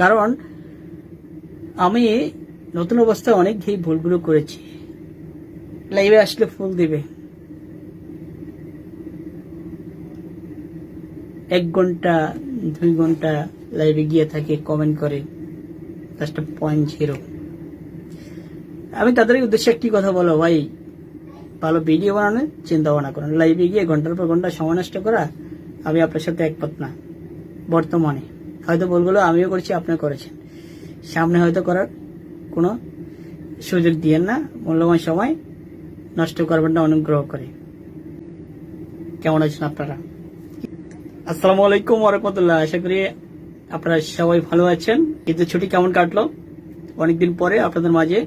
কারণ আমি নতুন অবস্থায় অনেক এই ভুলগুলো করেছি। লাইভে আসলে ফুল দিবে। এক ঘণ্টা, দুই ঘণ্টা লাইভে গিয়ে থাকে কমেন্ট করে। পাঁচটা পয়েন্ট জিরো আমি তাদের উদ্দেশ্যে একটি কথা বলো ভাই। ভালো ভিডিও বানানোর চিন্তা ভাবনা করেন লাইভে গিয়ে ঘণ্টার পর ঘণ্টা সময় নষ্ট করা, আমি আপনার সাথে একমত না। বর্তমানে। হয়তো ভুলগুলো আমিও করছি, আপনিও করেছেন। সামনে হয়তো করার কোনো সুযোগ দিয়েন না। মূল্যবান সময় নষ্ট করবেন না, অনুগ্রহ করে। কেমন আছেন আপনারা? আসসালামু আলাইকুম ওরহমতুল্লাহ আশা করি আপনারা সবাই ভালো আছেন। ঈদের ছুটি কেমন কাটলো? অনেকদিন পরে আপনাদের মাঝে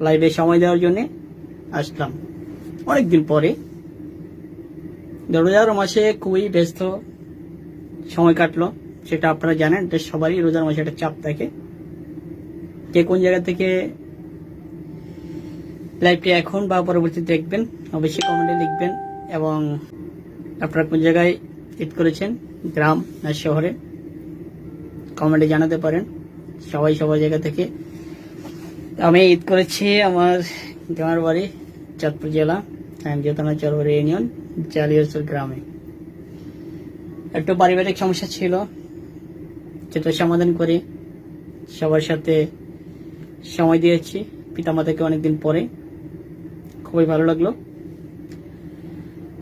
লাইভে সময় দেওয়ার জন্য আসলাম। অনেকদিন পরে। রোজার মাসে খুবই ব্যস্ত সময় কাটলো। সেটা আপনারা জানেন, এটা সবারই রোজার মাসে একটা চাপ থাকে। কে কোন জায়গা থেকে লাইভটি এখন বা পরবর্তীতে দেখবেন, অবশ্যই কমেন্টে লিখবেন এবং আপনারা কোন জায়গায় ঈদ করেছেন, গ্রাম না শহরে কমেন্টে জানাতে পারেন। সবাই সবার জায়গা থেকে। আমি ঈদ করেছি আমার গ্রামের বাড়ি, চাঁদপুর জেলা জেতনা চরবরি ইউনিয়ন জালিয়াসুর গ্রামে। একটু পারিবারিক সমস্যা ছিল যেটা সমাধান করে সবার সাথে সময় দিয়েছি, পিতামাতাকে অনেকদিন পরে। খুবই ভালো লাগল।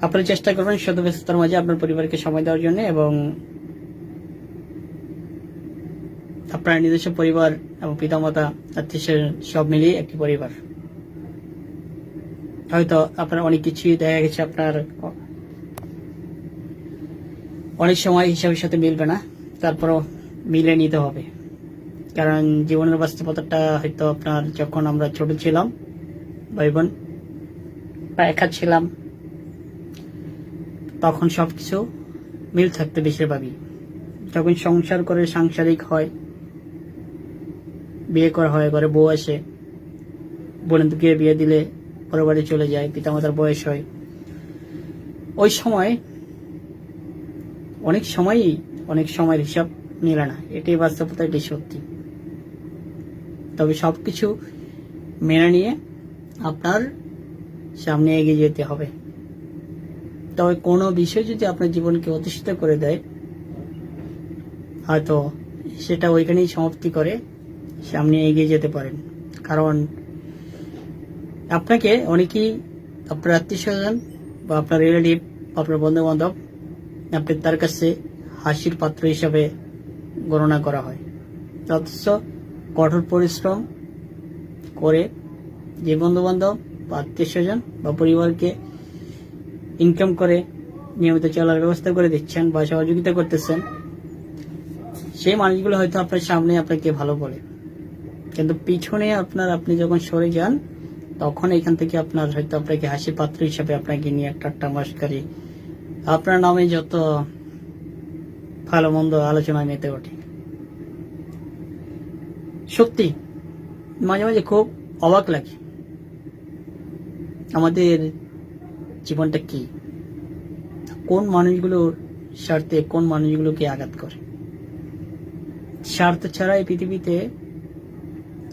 আপনারা চেষ্টা করবেন শত ব্যস্ততার মাঝে আপনার পরিবারকে সময় দেওয়ার জন্য এবং আপনার নিজস্ব পরিবার এবং পিতামাতা আত্মীয় সব মিলিয়ে একটি পরিবার। হয়তো আপনার অনেক কিছুই দেখা গেছে, আপনার অনেক সময় হিসাবের সাথে মিলবে না। তারপরও মিলে নিতে হবে। কারণ জীবনের বাস্তবতাটা হয়তো আপনার যখন আমরা ছোট ছিলাম, ভাই বোন বা একা ছিলাম, তখন সবকিছু মিল থাকতে বেশিরভাগই। যখন সংসার করে সাংসারিক হয়, বিয়ে করা হয়, ঘরে বউ আসে বোনকে বিয়ে দিলে পরের বাড়ি চলে যায়, পিতামাতার বয়স হয়। ওই সময় অনেক সময়ই, অনেক সময়ের হিসাব মিলে না। এটাই বাস্তবতা এটাই সত্যি তবে সবকিছু মেনে নিয়ে আপনার সামনে এগিয়ে যেতে হবে। তবে কোনো বিষয় যদি আপনার জীবনকে অতিষ্ঠিত করে দেয়, হয়তো সেটা ওইখানেই সমাপ্তি করে সামনে এগিয়ে যেতে পারেন। কারণ আপনাকে অনেকেই, আপনার আত্মীয় স্বজন বা আপনার রিলেটিভ আপনার বন্ধু বান্ধব আপনি তার কাছে হাসির পাত্র হিসাবে গণনা করা হয়। অথচ কঠোর পরিশ্রম করে যে বন্ধু বান্ধব বা আত্মীয় স্বজন বা পরিবারকে ইনকাম করে নিয়মিত চলার ব্যবস্থা করে দিচ্ছেন বা সহযোগিতা করতেছেন, সেই মানুষগুলো হয়তো আপনার সামনে আপনাকে ভালো বলে। কিন্তু পিছনে আপনার, আপনি যখন সরে যান, তখন এখান থেকে আপনার হয়তো আপনাকে হাসি পাত্র হিসাবে আপনাকে নিয়ে একটা টামাশকারী আপনার নামে যত ভালো মন্দ আলোচনায় মেতে ওঠে সত্যি, মাঝে মাঝে খুব অবাক লাগে। আমাদের জীবনটা কি? কোন মানুষগুলোর স্বার্থে কোন মানুষগুলোকে আঘাত করে? স্বার্থ ছাড়া এই পৃথিবীতে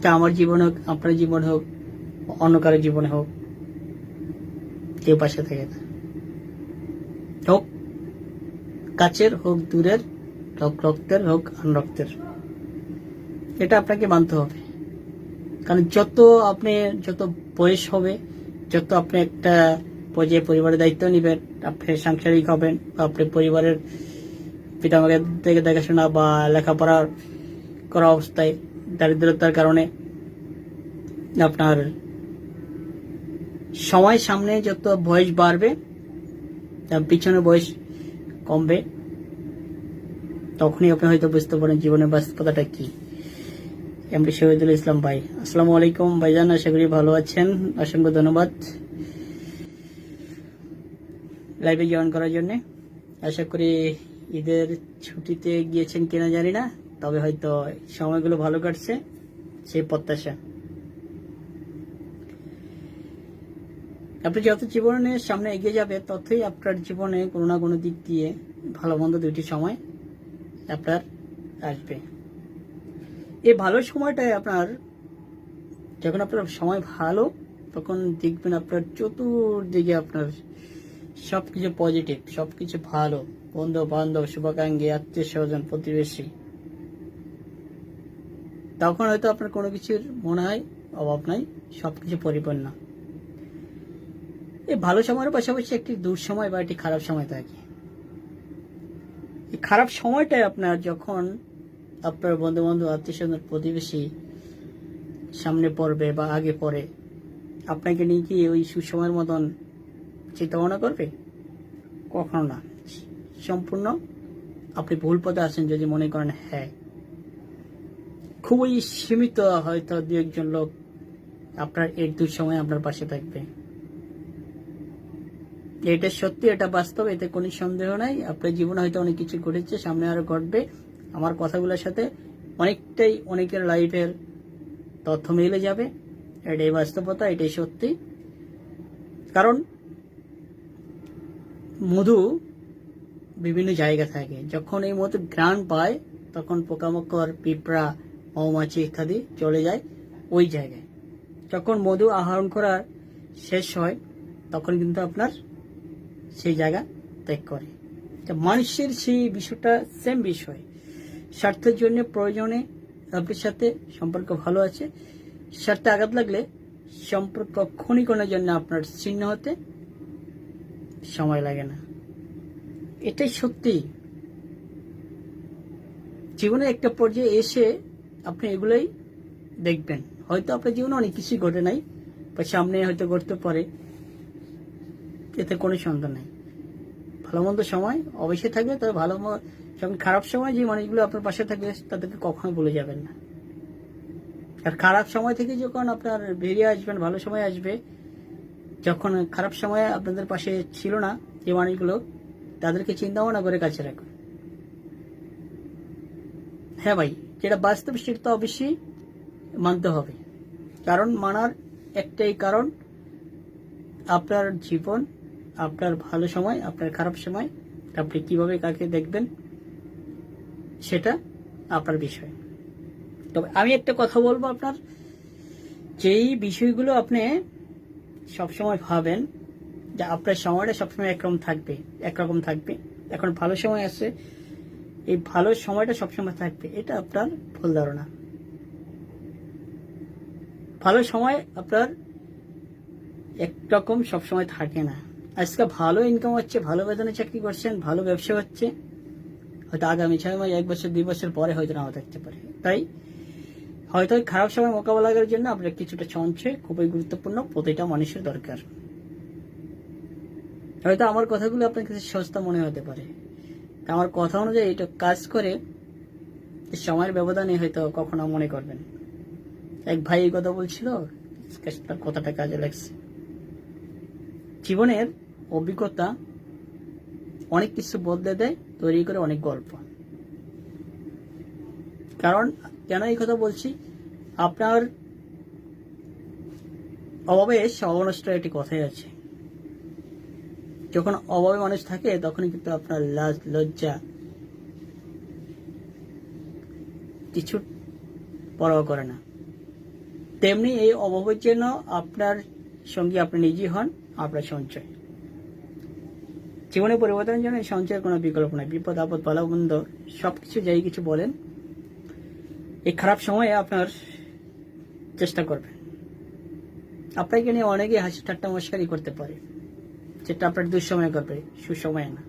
তা আমার জীবন হোক, আপনার জীবন হোক, অন্য কারও জীবনে হোক, কেউ পাশে থাকে না হোক কাছের হোক, দূরের হোক, রক্তের হোক, আনরক্তের। এটা আপনাকে মানতে হবে। কারণ যত আপনি, যত বয়স হবে, যত আপনি একটা পর্যায়ে পরিবারের দায়িত্ব নেবেন, আপনি সাংসারিক হবেন, বা আপনি পরিবারের পিতামাকে থেকে দেখাশোনা বা লেখাপড়া করা অবস্থায় দারিদ্রতার কারণে আপনার সময় সামনে যত বয়স বাড়বে, তার পিছনে বয়স কমবে তখনই আপনি হয়তো বুঝতে পারেন জীবনের বাস্তবতাটা কি। এমডি শহীদুল ইসলাম ভাই, আসসালামু আলাইকুম। ভাইজান, আশা করি ভালো আছেন। অসংখ্য ধন্যবাদ। লাইভে জয়েন করার জন্য। আশা করি ঈদের ছুটিতে গিয়েছেন কিনা জানি না, তবে হয়তো সময়গুলো ভালো কাটছে, সেই প্রত্যাশা। আপনি যত জীবনের সামনে এগিয়ে যাবে, ততই আপনার জীবনে কোনো না কোনো দিক দিয়ে ভালো মন্দ দুইটি সময় আপনার আসবে। এই ভালো সময়টায় আপনার, যখন আপনার সময় ভালো, তখন দেখবেন আপনার চতুর্দিকে আপনার সবকিছু পজিটিভ সবকিছু ভালো। বন্ধু বান্ধব শুভাকাঙ্ক্ষী আত্মীয় স্বজন প্রতিবেশী। তখন হয়তো আপনার কোনো কিছুর মনে হয়, অভাব নাই, সবকিছু পরিপূর্ণ। এই ভালো সময়ের পাশাপাশি একটি দূর সময় বা একটি খারাপ সময় থাকে। খারাপ সময়টায় আপনার যখন আপনার বন্ধু বান্ধব আত্মীয় স্বজন প্রতিবেশী সামনে পড়বে বা আগে পড়ে, আপনাকে নিয়ে কি ওই সুসময়ের মতন চিন্তা ভাবনা করবে? কখনো না। সম্পূর্ণ আপনি ভুল পথে আছেন যদি মনে করেন হ্যাঁ। খুবই সীমিত হয়তো দু একজন লোক আপনার এক দু সময় আপনার পাশে থাকবে। এটা সত্যি, এটা বাস্তব, এতে কোনো সন্দেহ নাই। আপনার জীবনে হয়তো অনেক কিছু ঘটেছে, সামনে আরও ঘটবে। আমার কথাগুলোর সাথে অনেকটাই অনেকের লাইফের তথ্য মিলে যাবে। এটাই বাস্তবতা, এটাই সত্যি। কারণ মধু বিভিন্ন জায়গা থাকে। যখন এই মধু গ্রান পায়, তখন পোকামাকড়, পিঁপড়া, মৌমাছি ইত্যাদি চলে যায় ওই জায়গায়। যখন মধু আহরণ করা শেষ হয়, তখন কিন্তু আপনার জায়গা ত্যাগ করে। তো মানুষের সেই বিষয়টা সেম বিষয়। স্বার্থের জন্য, প্রয়োজনে আপনার সাথে সম্পর্ক ভালো আছে। স্বার্থে আঘাত লাগলে সম্পর্ক ক্ষণিকণের জন্য আপনার ছিন্ন হতে সময় লাগে না। এটাই সত্যি। জীবনে একটা পর্যায়ে এসে আপনি এগুলোই দেখবেন। হয়তো আপনার জীবনে অনেক কিছুই ঘটে নাই, বা সামনে হয়তো ঘটতে পারে। এতে কোনো সন্দেহ নেই। ভালো মন্দ সময় অবশ্যই থাকবে, তবে ভালো যখন খারাপ সময় যে মানুষগুলো আপনার পাশে থাকবে, তাদেরকে কখনো ভুলে যাবেন না। আর খারাপ সময় থেকে যখন আপনার বেরিয়ে আসবেন, ভালো সময় আসবে, যখন খারাপ সময় আপনাদের পাশে ছিল না যে মানুষগুলো, তাদেরকে চিন্তা ভাবনা করে কাছে রাখুন। হ্যাঁ ভাই, যেটা বাস্তব সেটা তো অবশ্যই মানতে হবে। কারণ মানার একটাই কারণ আপনার জীবন আপনার ভালো সময়, আপনার খারাপ সময়, আপনি কীভাবে কাকে দেখবেন, সেটা আপনার বিষয়। তবে আমি একটা কথা বলব আপনার, যেই বিষয়গুলো আপনি সবসময় ভাবেন, যে আপনার সময়টা সবসময় একরকম থাকবে একরকম থাকবে, এখন ভালো সময় আছে, এই ভালো সময়টা সবসময় থাকবে, এটা আপনার ভুল ধারণা। ভালো সময় আপনার একরকম সবসময় থাকে না। আজকে ভালো ইনকাম হচ্ছে, ভালো বেতনে চাকরি করছেন, ভালো ব্যবসা হচ্ছে। হয়তো আগামী ছয় মাস, এক বছর, দুই বছর পরে হয়তো নাও থাকতে পারে। তাই হয়তো ওই খারাপ সময় মোকাবেলা করার জন্য আপনার কিছুটা সঞ্চয় খুবই গুরুত্বপূর্ণ, প্রতিটা মানুষের দরকার। হয়তো আমার কথাগুলো আপনার কাছে সস্তা মনে হতে পারে। আমার কথা অনুযায়ী এটা কাজ করে সময়ের ব্যবধানে হয়তো কখনো মনে করবেন। এক ভাই এই কথা বলছিল তার কথাটা কাজে লাগছে। জীবনের অভিজ্ঞতা অনেক কিছু বদলে দেয়, তৈরি করে অনেক গল্প। কারণ কেন এই কথা বলছি? আপনার অভাবে সর্বনষ্ট একটি কথাই আছে। যখন অভাবে মানুষ থাকে তখন কিন্তু আপনার লাজ, লজ্জা কিছু পরোয়া করে না। তেমনি এই অভাবের জন্য আপনার সঙ্গী আপনি নিজেই হন, আপনার সঞ্চয়। জীবনে পরিবর্তনের জন্য সঞ্চয়ের কোনো বিকল্প নাই। বিপদ, আপদ ভালো মন্দ সবকিছু যাই কিছু বলেন, এই খারাপ সময়ে আপনার চেষ্টা করবেন। আপনাকে নিয়ে অনেকে হাসি ঠাট্টা মস্কারি করতে পারে, যেটা আপনার দুঃসময় করবে, সুসময়ে না।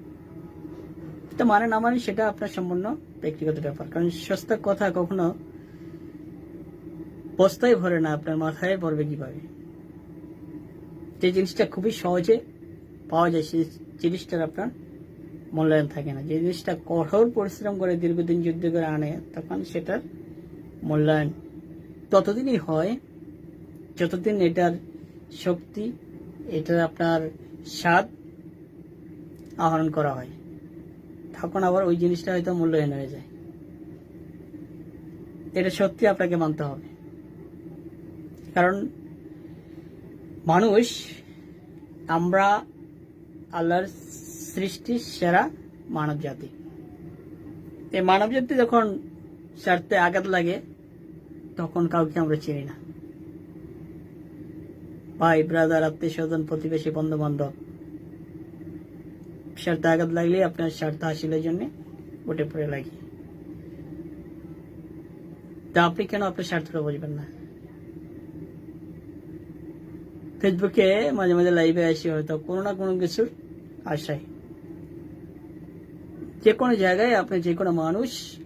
তো মানে না মানে সেটা আপনার সম্পূর্ণ ব্যক্তিগত ব্যাপার। কারণ সস্তা কথা কখনো বস্তায় ভরে না, আপনার মাথায় পড়বে কীভাবে? যে জিনিসটা খুবই সহজে পাওয়া যায় সেই জিনিসটার আপনার মূল্যায়ন থাকে না। যে জিনিসটা কঠোর পরিশ্রম করে দীর্ঘদিন যুদ্ধ করে আনে, তখন সেটার মূল্যায়ন ততদিনই হয় যতদিন এটার শক্তি, এটার আপনার স্বাদ আহরণ করা হয়। তখন আবার ওই জিনিসটা হয়তো মূল্যায়ন হয়ে যায়। এটা সত্যি আপনাকে মানতে হবে। কারণ মানুষ, আমরা আল্লাহর সৃষ্টির সেরা মানব জাতি এই মানব জাতি যখন স্বার্থে আঘাত লাগে, তখন কাউকে আমরা চিনি না। ভাই ব্রাদার আত্মীয় স্বজন প্রতিবেশী বন্ধু বান্ধব স্বার্থে আঘাত লাগলে আপনার স্বার্থ হাসিলের জন্য উঠে পড়ে লাগি। তা আপনি কেন আপনার স্বার্থটা বুঝবেন না? ফেসবুকে মাঝে মাঝে লাইভে আসি হয়তো কোনো না কোনো কিছুর আশায় যে কোনো জায়গায় আপনি যে কোনো মানুষ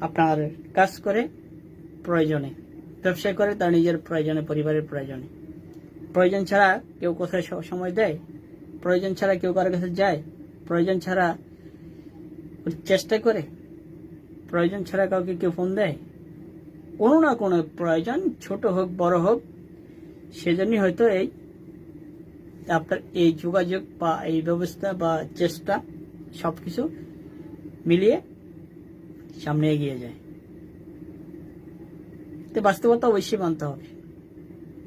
আপনার কাজ করে প্রয়োজনে, ব্যবসা করে তার নিজের প্রয়োজনে, পরিবারের প্রয়োজনে। প্রয়োজন ছাড়া কেউ কোথায় সময় দেয়? প্রয়োজন ছাড়া কেউ কারও কাছে যায়? প্রয়োজন ছাড়া চেষ্টা করে? প্রয়োজন ছাড়া কাউকে কেউ ফোন দেয়? কোনো না কোনো প্রয়োজন, ছোট হোক, বড় হোক, সেজন্যই হয়তো এই আপনার এই যোগাযোগ বা এই ব্যবস্থা বা চেষ্টা সবকিছু মিলিয়ে সামনে এগিয়ে যায়। তো বাস্তবতা অবশ্যই মানতে হবে।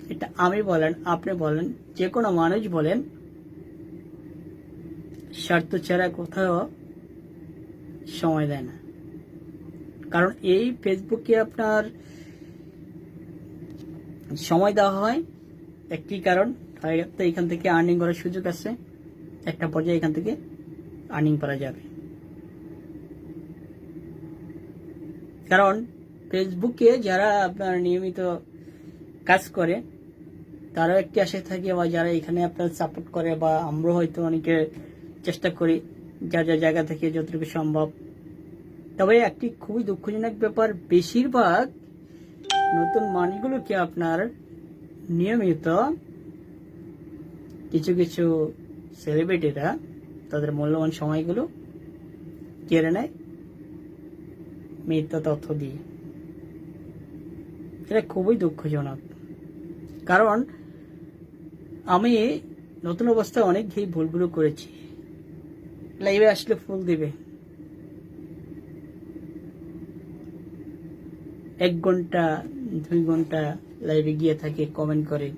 এটা আমি বলেন, আপনি বলেন যে কোনো মানুষ বলেন, স্বার্থ ছাড়া কোথাও সময় দেয় না। কারণ এই ফেসবুকে আপনার সময় দেওয়া হয়। একটি কারণ? হয়তো এখান থেকে আর্নিং করার সুযোগ আছে। একটা পর্যায়ে এখান থেকে আর্নিং করা যাবে। কারণ ফেসবুকে যারা আপনার নিয়মিত কাজ করে, তারাও একটি আশায় থাকে বা যারা এখানে আপনার সাপোর্ট করে বা আমরা হয়তো অনেকে চেষ্টা করি যা যা জায়গা থেকে যতটুকু সম্ভব। তবে একটি খুবই দুঃখজনক ব্যাপার, বেশিরভাগ নতুন মানুষগুলোকে আপনার নিয়মিত কিছু কিছু সেলিব্রিটিরা তাদের মূল্যবান সময়গুলো কেড়ে নেয় মিথ্যা তথ্য দিয়ে। এটা খুবই দুঃখজনক। কারণ আমি নতুন অবস্থায় অনেক এই ভুলগুলো করেছি। লাইভে আসলে ফুল দিবে। এক ঘণ্টা, দুই ঘণ্টা লাইভে গিয়ে থাকে কমেন্ট করে।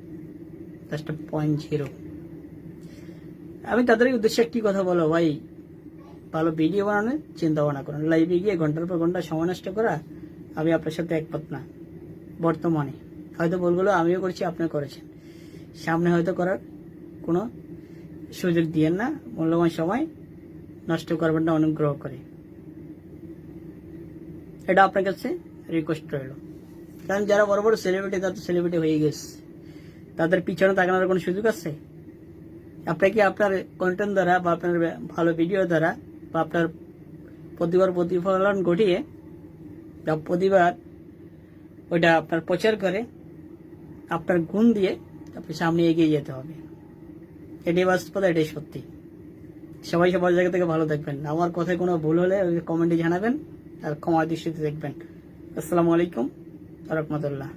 দশটা পয়েন্ট জিরো আমি তাদের উদ্দেশ্যে একটি কথা বলো, ভাই। ভালো ভিডিও বানানোর চিন্তা ভাবনা করুন লাইভে গিয়ে ঘণ্টার পর ঘণ্টা সময় নষ্ট করা, আমি আপনার সাথে একমত না, বর্তমানে। হয়তো বলগুলো আমিও করেছি, আপনিও করেছেন। সামনে হয়তো করার কোনো সুযোগ দিয়েন না, মূল্যবান সময় নষ্ট করবেন না অনুগ্রহ করে। এটা আপনার কাছে রিকোয়েস্ট রইল। কারণ যারা বড় বড় সেলিব্রিটি তারা তো সেলিব্রিটি হয়ে গেছে। তাদের পিছনে তাকানোর কোনো সুযোগ আছে? আপনি কি আপনার কন্টেন্ট দ্বারা বা আপনার ভালো ভিডিও দ্বারা বা আপনার প্রতিবার প্রতিফলন ঘটিয়ে বা প্রতিবার ওইটা আপনার প্রচার করে, আপনার গুণ দিয়ে আপনি সামনে এগিয়ে যেতে হবে। এটাই বাস্তবতা, এটাই সত্যি। সবাই সবার জায়গা থেকে ভালো থাকবেন আমার কথায় কোনো ভুল হলে কমেন্টে জানাবেন আর ক্ষমা দৃষ্টিতে দেখবেন। আসসালামু আলাইকুম রহমতুল্লাহ।